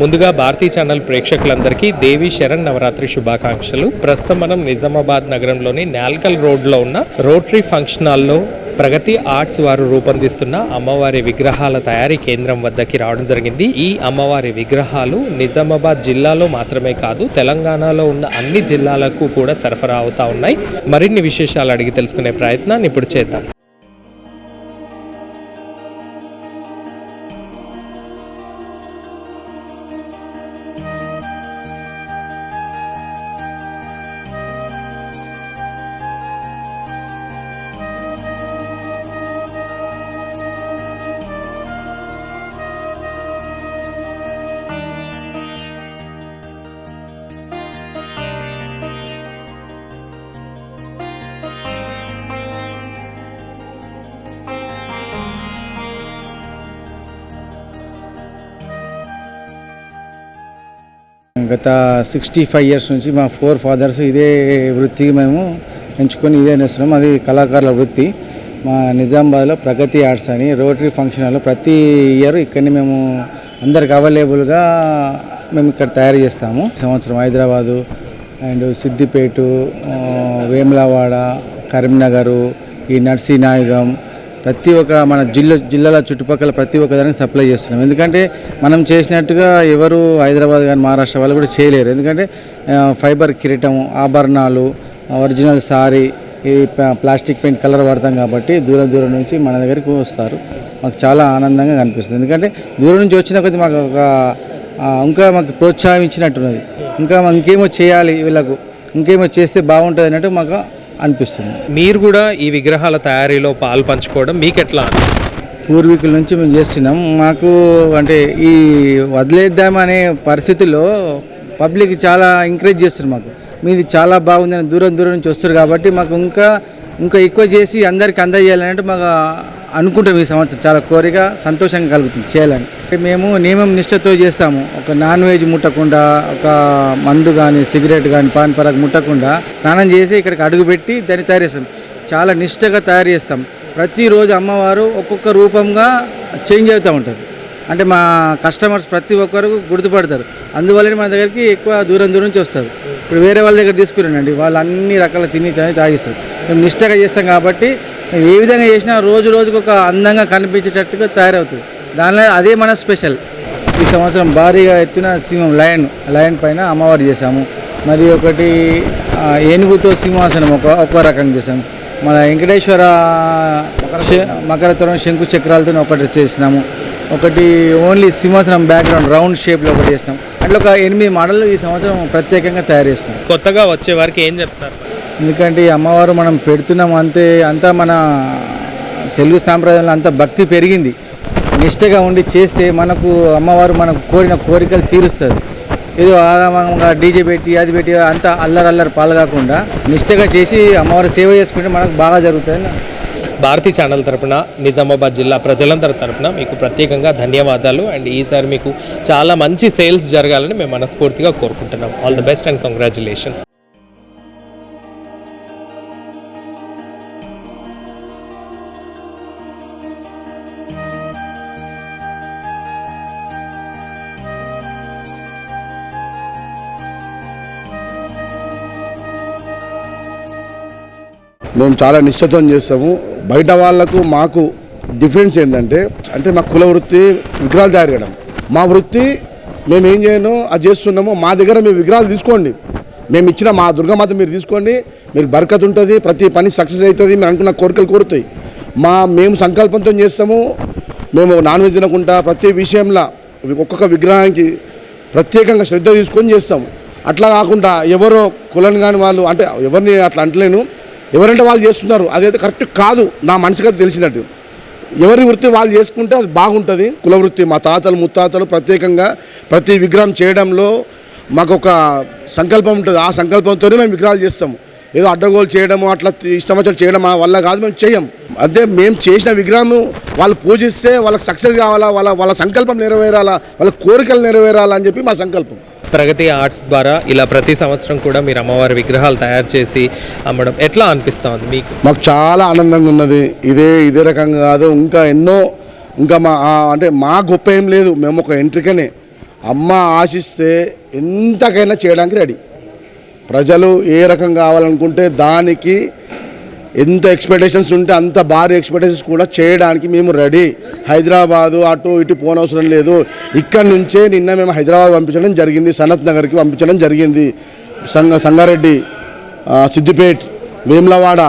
ముందుగా భారతీ ఛానల్ ప్రేక్షకులందరికీ దేవి శరణ్ నవరాత్రి శుభాకాంక్షలు. ప్రస్తుతం మనం నిజామాబాద్ నగరంలోని నాల్కల్ రోడ్లో ఉన్న రోటరీ ఫంక్షన్ హాల్లో ప్రగతి ఆర్ట్స్ వారు రూపొందిస్తున్న అమ్మవారి విగ్రహాల తయారీ కేంద్రం వద్దకి రావడం జరిగింది. ఈ అమ్మవారి విగ్రహాలు నిజామాబాద్ జిల్లాలో మాత్రమే కాదు తెలంగాణలో ఉన్న అన్ని జిల్లాలకు కూడా సరఫరా అవుతా ఉన్నాయి. మరిన్ని విశేషాలు అడిగి తెలుసుకునే ప్రయత్నాన్ని ఇప్పుడు చేద్దాం. గత సిక్స్టీ ఫైవ్ ఇయర్స్ నుంచి మా ఫోర్ ఫాదర్స్ ఇదే వృత్తి మేము ఎంచుకొని ఇదే నేస్తున్నాం. అది కళాకారుల వృత్తి. మా నిజామాబాద్లో ప్రగతి ఆర్ట్స్ అని రోటరీ ఫంక్షన్ హాల్లో ప్రతి ఇయర్ ఇక్కడిని మేము అందరికి అవైలబుల్గా మేము ఇక్కడ తయారు చేస్తాము. సంవత్సరం హైదరాబాదు అండ్ సిద్దిపేటు వేములవాడ కరీంనగరు ఈ నర్సీనాయగం ప్రతి ఒక్క మన జిల్లా జిల్లాల చుట్టుపక్కల ప్రతి ఒక్క దానికి సప్లై చేస్తున్నాం. ఎందుకంటే మనం చేసినట్టుగా ఎవరు హైదరాబాద్ కానీ మహారాష్ట్ర వాళ్ళు కూడా చేయలేరు. ఎందుకంటే ఫైబర్ కిరీటం ఆభరణాలు ఒరిజినల్ సారీ ఈ ప్లాస్టిక్ పెయింట్ కలర్ వాడతాం కాబట్టి దూరం దూరం నుంచి మన దగ్గరికి వస్తారు. మాకు చాలా ఆనందంగా కనిపిస్తుంది. ఎందుకంటే దూరం నుంచి వచ్చిన కొద్ది మాకు ఒక ఇంకా మాకు ప్రోత్సాహం ఇచ్చినట్టున్నది. ఇంకా ఇంకేమో చేయాలి వీళ్ళకు. ఇంకేమో చేస్తే బాగుంటుంది అన్నట్టు మాకు అనిపిస్తుంది. మీరు కూడా ఈ విగ్రహాల తయారీలో పాలు పంచుకోవడం మీకు ఎట్లా పూర్వీకుల నుంచి మేము చేస్తున్నాం. మాకు అంటే ఈ వదిలేద్దామనే పరిస్థితిలో పబ్లిక్ చాలా ఎంకరేజ్ చేస్తారు మాకు. మీది చాలా బాగుందని దూరం దూరం నుంచి వస్తారు కాబట్టి మాకు ఇంకా ఇంకా ఎక్కువ చేసి అందరికి అందజేయాలంటే మాకు అనుకుంటాం ఈ సంవత్సరం చాలా కోరిక సంతోషంగా కలుగుతుంది చేయాలని. అంటే మేము నియమం నిష్ఠతో చేస్తాము. ఒక నాన్ వెజ్ ముట్టకుండా ఒక మందు కానీ సిగరెట్ కానీ పాన్ పరాగ్ ముట్టకుండా స్నానం చేసి ఇక్కడికి అడుగుపెట్టి దాన్ని తయారు చేస్తాం. చాలా నిష్ఠగా తయారు చేస్తాం. ప్రతిరోజు అమ్మవారు ఒక్కొక్క రూపంగా చేంజ్ అవుతూ ఉంటుంది. అంటే మా కస్టమర్స్ ప్రతి ఒక్కరు గుర్తుపడతారు. అందువల్లనే మన దగ్గరికి ఎక్కువ దూరం దూరం నుంచి వస్తారు. ఇప్పుడు వేరే వాళ్ళ దగ్గర తీసుకురండి. వాళ్ళు అన్ని రకాల తిని తాగిస్తారు మేము నిష్టగా చేస్తాం కాబట్టి ఏ విధంగా చేసినా రోజు రోజుకు ఒక అందంగా కనిపించేటట్టుగా తయారవుతుంది. దానిలో అదే మన స్పెషల్. ఈ సంవత్సరం భారీగా ఎత్తున సింహం లయన్. లయన్ పైన అమ్మవారు చేశాము. మరి ఒకటి ఏనుగుతో సింహాసనం ఒక ఒక రకంగా చేసాము మన వెంకటేశ్వర శ- శంకు చక్రాలతో ఒకటి చేసినాము. ఒకటి ఓన్లీ సింహాసనం బ్యాక్గ్రౌండ్ రౌండ్ షేప్లో ఒకటి చేసినాం. అట్లా ఒక ఎనిమిది మోడల్ ఈ సంవత్సరం ప్రత్యేకంగా తయారు చేసినాం. కొత్తగా వచ్చే వారికి ఏం చెప్తారు? ఎందుకంటే ఈ అమ్మవారు మనం పెడుతున్నాం అంతే అంతా మన తెలుగు సాంప్రదాయంలో అంత భక్తి పెరిగింది. నిష్టగా ఉండి చేస్తే మనకు అమ్మవారు మనకు కోరిన కోరికలు తీరుస్తుంది. ఏదో ఆగమంగా డీజే పెట్టి అది పెట్టి అంతా అల్లరి అల్లరి పాల్గొకుండా నిష్టగా చేసి అమ్మవారి సేవ చేసుకుంటే మనకు బాగా జరుగుతుంది భారతీ ఛానల్ తరపున నిజామాబాద్ జిల్లా ప్రజలందరి తరపున మీకు ప్రత్యేకంగా ధన్యవాదాలు. అండ్ ఈసారి మీకు చాలా మంచి సేల్స్ జరగాలని మేము మనస్ఫూర్తిగా కోరుకుంటున్నాం. All the best and congratulations మేము చాలా నిశ్చితం చేస్తాము. బయట వాళ్ళకు మాకు డిఫరెన్స్ ఏంటంటే అంటే మా కుల వృత్తి విగ్రహాలు తయారు చేయడం. మా వృత్తి మేము ఏం చేయను అది చేస్తున్నాము మా దగ్గర మీ విగ్రహాలు తీసుకోండి. మేము ఇచ్చిన మా దుర్గామాత మీరు తీసుకోండి. మీరు బరకత్ ఉంటుంది ప్రతి పని సక్సెస్ అవుతుంది మేము అనుకున్న కోరికలు కోరుతాయి. మా మేము సంకల్పంతో చేస్తాము. మేము నాన్ వెజ్ తినకుండా ప్రతి విషయంలో ఒక్కొక్క విగ్రహానికి ప్రత్యేకంగా శ్రద్ధ తీసుకొని చేస్తాము. అట్లా కాకుండా ఎవరో కులం కాని వాళ్ళు అంటే ఎవరిని అట్లా అంటలేను. ఎవరంటే వాళ్ళు చేస్తున్నారు అదైతే కరెక్ట్ కాదు నా మనసుకి తెలిసినట్టు. ఎవరి వృత్తి వాళ్ళు చేసుకుంటే అది బాగుంటుంది. కుల వృత్తి మా తాతలు ముత్తాతలు ప్రత్యేకంగా ప్రతి విగ్రహం చేయడంలో మాకు ఒక సంకల్పం ఉంటుంది. ఆ సంకల్పంతోనే మేము విగ్రహాలు చేస్తాము. ఏదో అడ్డగోలు చేయడము అట్లా ఇష్టం వచ్చినట్టు చేయడం మా వల్ల కాదు మేము చేయం. అదే మేము చేసిన విగ్రహం వాళ్ళు పూజిస్తే వాళ్ళకి సక్సెస్ కావాలా వాళ్ళ వాళ్ళ సంకల్పం నెరవేరాలా వాళ్ళ కోరికలు నెరవేరాలా అని చెప్పి మా సంకల్పం. ప్రగతి ఆర్ట్స్ ద్వారా ఇలా ప్రతి సంవత్సరం కూడా మీరు అమ్మవారి విగ్రహాలు తయారు చేసి అమ్మడం ఎట్లా అనిపిస్తుంది మీకు? మాకు చాలా ఆనందంగా ఉన్నది. ఇదే ఇదే రకంగా కాదు ఇంకా ఎన్నో ఇంకా మా అంటే మా గొప్ప ఏం లేదు. మేము ఒక ఎంట్రికనే. అమ్మ ఆశిస్తే ఎంతకైనా చేయడానికి రెడీ. ప్రజలు ఏ రకం కావాలనుకుంటే దానికి ఎంత ఎక్స్పెక్టేషన్స్ ఉంటే అంత భారీ ఎక్స్పెక్టేషన్స్ కూడా చేయడానికి మేము రెడీ హైదరాబాదు అటు ఇటు పోనవసరం లేదు. ఇక్కడ నుంచే నిన్న మేము హైదరాబాద్ పంపించడం జరిగింది సనత్ నగర్కి పంపించడం జరిగింది. సంగ సంగారెడ్డి సిద్దిపేట్ వేములవాడ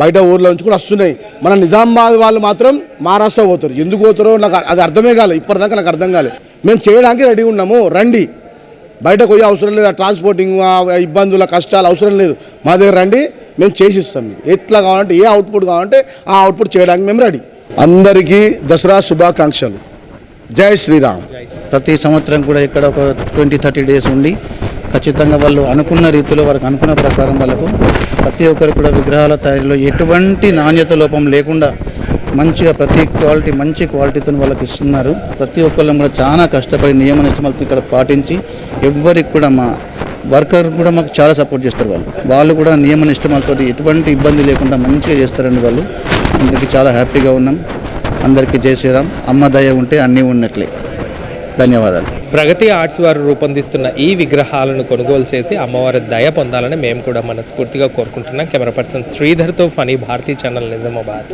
బయట ఊర్ల నుంచి కూడా వస్తున్నాయి. మన నిజామాబాద్ వాళ్ళు మాత్రం మహారాష్ట్ర పోతారు. ఎందుకు పోతారో నాకు అది అర్థమే కాలేదు ఇప్పటిదాకా నాకు అర్థం కాలేదు మేము చేయడానికి రెడీ ఉన్నాము. రండి. బయటకు పోయే అవసరం లేదు. ఆ ట్రాన్స్పోర్టింగ్ ఇబ్బందుల కష్టాలు అవసరం లేదు. మా దగ్గర రండి. మేము చేసిస్తాం. మీకు ఎట్లా కావాలంటే ఏ అవుట్పుట్ కావాలంటే ఆ అవుట్పుట్ చేయడానికి మేము రెడీ అందరికీ దసరా శుభాకాంక్షలు. జై శ్రీరామ్. ప్రతి సంవత్సరం కూడా ఇక్కడ ఒక ట్వంటీ థర్టీ డేస్ ఉండి ఖచ్చితంగా వాళ్ళు అనుకున్న రీతిలో వారికి అనుకున్న ప్రకారం వాళ్ళకు ప్రతి ఒక్కరు కూడా విగ్రహాల తయారీలో ఎటువంటి నాణ్యత లోపం లేకుండా మంచిగా ప్రతి క్వాలిటీ మంచి క్వాలిటీతో వాళ్ళకి ఇస్తున్నారు. ప్రతి ఒక్కళ్ళు కూడా చాలా కష్టపడి నియమ నిష్టమాలతో ఇక్కడ పాటించి ఎవ్వరికి కూడా మా వర్కర్ కూడా మాకు చాలా సపోర్ట్ చేస్తారు వాళ్ళు. వాళ్ళు కూడా నియమ నిష్టమాలతో ఎటువంటి ఇబ్బంది లేకుండా మంచిగా చేస్తారండి వాళ్ళు అందరికీ చాలా హ్యాపీగా ఉన్నాం. అందరికీ జై శ్రీరామ్. అమ్మ దయ ఉంటే అన్నీ ఉన్నట్లే. ధన్యవాదాలు. ప్రగతి ఆర్ట్స్ వారు రూపొందిస్తున్న ఈ విగ్రహాలను కొనుగోలు చేసి అమ్మవారి దయ పొందాలని మేము కూడా మనస్ఫూర్తిగా కోరుకుంటున్నాం. కెమెరా పర్సన్ శ్రీధర్తో ఫనీ భారతీ ఛానల్ నిజామాబాద్.